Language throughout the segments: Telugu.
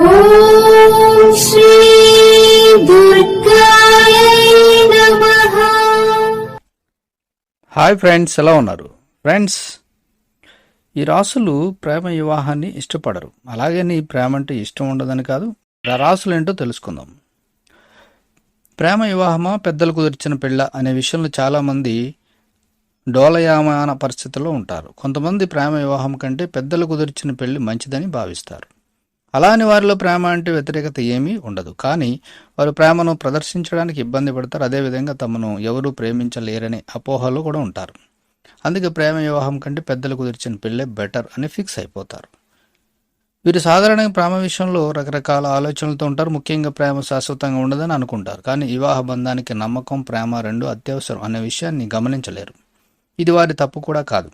హాయ్ ఫ్రెండ్స్ ఎలా ఉన్నారు? ఫ్రెండ్స్ ఈ రాసులు ప్రేమ వివాహాన్ని ఇష్టపడరు. అలాగే నీ ప్రేమ అంటే ఇష్టం ఉండదని కాదు ఆ రాసులు ఏంటో తెలుసుకుందాం. ప్రేమ వివాహమా పెద్దలు కుదిర్చిన పెళ్ళ అనే విషయంలో చాలామంది డోలయామాన పరిస్థితుల్లో ఉంటారు. కొంతమంది ప్రేమ వివాహం కంటే పెద్దలు కుదిర్చిన పెళ్ళి మంచిదని భావిస్తారు. అలాని వారిలో ప్రేమ అంటే వ్యతిరేకత ఏమీ ఉండదు. కానీ వారు ప్రేమను ప్రదర్శించడానికి ఇబ్బంది పడతారు. అదేవిధంగా తమను ఎవరూ ప్రేమించలేరనే అపోహలు కూడా ఉంటారు. అందుకే ప్రేమ వివాహం కంటే పెద్దలు కుదిర్చిన పెళ్ళే బెటర్ అని ఫిక్స్ అయిపోతారు. వీరు సాధారణంగా ప్రేమ విషయంలో రకరకాల ఆలోచనలతో ఉంటారు. ముఖ్యంగా ప్రేమ శాశ్వతంగా ఉండదని అనుకుంటారు. కానీ వివాహ బంధానికి నమ్మకం ప్రేమ రెండు అత్యవసరం అనే విషయాన్ని గమనించలేరు. ఇది వారి తప్పు కూడా కాదు.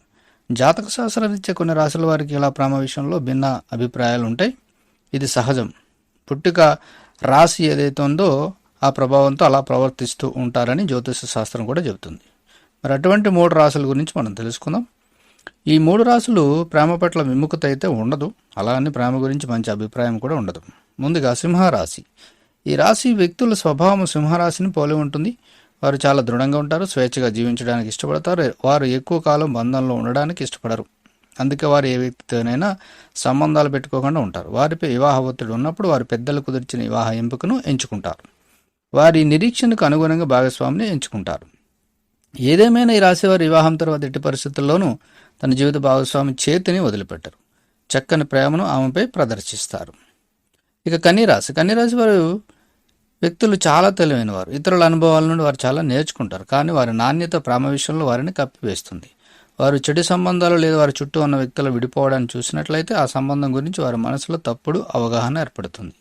జాతక శాస్త్రరీత్యా కొన్ని రాశుల వారికి ఇలా ప్రేమ విషయంలో భిన్న అభిప్రాయాలు ఉంటాయి. ఇది సహజం. పుట్టుక రాశి ఏదైతే ఉందో ఆ ప్రభావంతో అలా ప్రవర్తిస్తూ ఉంటారని జ్యోతిష శాస్త్రం కూడా చెబుతుంది. మరి అటువంటి మూడు రాశుల గురించి మనం తెలుసుకుందాం. ఈ మూడు రాశులు ప్రేమ పట్ల విముఖత అయితే ఉండదు. అలా అని ప్రేమ గురించి మంచి అభిప్రాయం కూడా ఉండదు. ముందుగా సింహరాశి. ఈ రాశి వ్యక్తుల స్వభావం సింహరాశిని పోలి ఉంటుంది. వారు చాలా దృఢంగా ఉంటారు స్వేచ్ఛగా జీవించడానికి ఇష్టపడతారు. వారు ఎక్కువ కాలం బంధంలో ఉండడానికి ఇష్టపడరు. అందుకే వారు ఏ వ్యక్తితోనైనా సంబంధాలు పెట్టుకోకుండా ఉంటారు. వారిపై వివాహ ఒత్తిడి ఉన్నప్పుడు వారి పెద్దలు కుదిర్చిన వివాహ ఎంపికను ఎంచుకుంటారు. వారి నిరీక్షణకు అనుగుణంగా భాగస్వామిని ఎంచుకుంటారు. ఏదేమైనా ఈ రాశివారు వివాహం తర్వాత ఎట్టి పరిస్థితుల్లోనూ తన జీవిత భాగస్వామి చేతిని వదిలిపెట్టరు. చక్కని ప్రేమను ఆమెపై ప్రదర్శిస్తారు. ఇక కన్యరాశి. కన్యరాశి వారు వ్యక్తులు చాలా తెలివైన వారు ఇతరుల అనుభవాల నుండి వారు చాలా నేర్చుకుంటారు. కానీ వారి నాణ్యత ప్రేమ విషయంలో వారిని కప్పివేస్తుంది. వారు చెడు సంబంధాలు లేదా వారి చుట్టూ ఉన్న వ్యక్తులు విడిపోవడాన్ని చూసినట్లయితే ఆ సంబంధం గురించి వారి మనసులో తప్పుడు అవగాహన ఏర్పడుతుంది.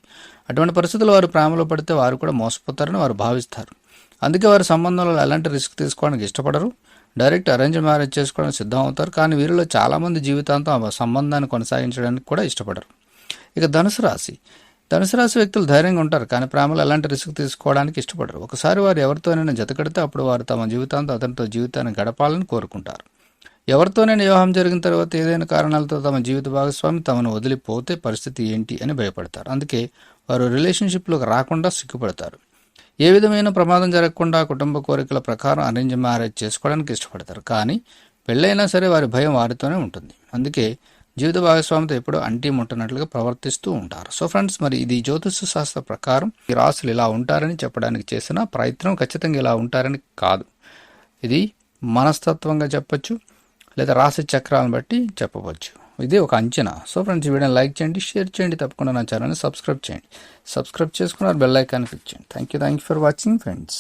అటువంటి పరిస్థితులు వారు ప్రేమలో పడితే వారు కూడా మోసపోతారని వారు భావిస్తారు. అందుకే వారి సంబంధంలో ఎలాంటి రిస్క్ తీసుకోవడానికి ఇష్టపడరు. డైరెక్ట్ అరేంజ్ మ్యారేజ్ చేసుకోవడానికి సిద్ధం అవుతారు కానీ వీరిలో చాలామంది జీవితాంతం ఆ సంబంధాన్ని కొనసాగించడానికి కూడా ఇష్టపడరు. ఇక ధనుసు రాశి. ధనుసు రాశి వ్యక్తులు ధైర్యంగా ఉంటారు. కానీ ప్రేమలో ఎలాంటి రిస్క్ తీసుకోవడానికి ఇష్టపడరు. ఒకసారి వారు ఎవరితోనైనా జతకడితే అప్పుడు వారు తమ జీవితాంతం అతనితో జీవితాన్ని గడపాలని కోరుకుంటారు. ఎవరితోనైనా వివాహం జరిగిన తర్వాత ఏదైనా కారణాలతో తమ జీవిత భాగస్వామి తమను వదిలిపోతే పరిస్థితి ఏంటి అని భయపడతారు. అందుకే వారు రిలేషన్షిప్లోకి రాకుండా సిగ్గుపడతారు. ఏ విధమైన ప్రమాదం జరగకుండా కుటుంబ కోరికల ప్రకారం అరేంజ్ మ్యారేజ్ చేసుకోవడానికి ఇష్టపడతారు. కానీ పెళ్ళైనా సరే వారి భయం వారితోనే ఉంటుంది. అందుకే జీవిత భాగస్వామితో ఎప్పుడూ అంటీ ముట్టనట్లుగా ప్రవర్తిస్తూ ఉంటారు. సో ఫ్రెండ్స్ మరి ఇది జ్యోతిష శాస్త్ర ప్రకారం ఈ రాసులు ఇలా ఉంటారని చెప్పడానికి చేసిన ప్రయత్నం ఖచ్చితంగా ఇలా ఉంటారని కాదు. ఇది మనస్తత్వంగా చెప్పొచ్చు. లేదా రాశి చక్రాలను బట్టి చెప్పవచ్చు. ఇది ఒక అంచనా. సో ఫ్రెండ్స్ ఈ వీడియోని లైక్ చేయండి షేర్ చేయండి తప్పకుండా నా ఛానల్ని సబ్స్క్రైబ్ చేయండి. సబ్స్క్రైబ్ చేసుకున్నారు బెల్ ఐకాన్ క్లిక్ చేయండి. Thank you thank you for watching friends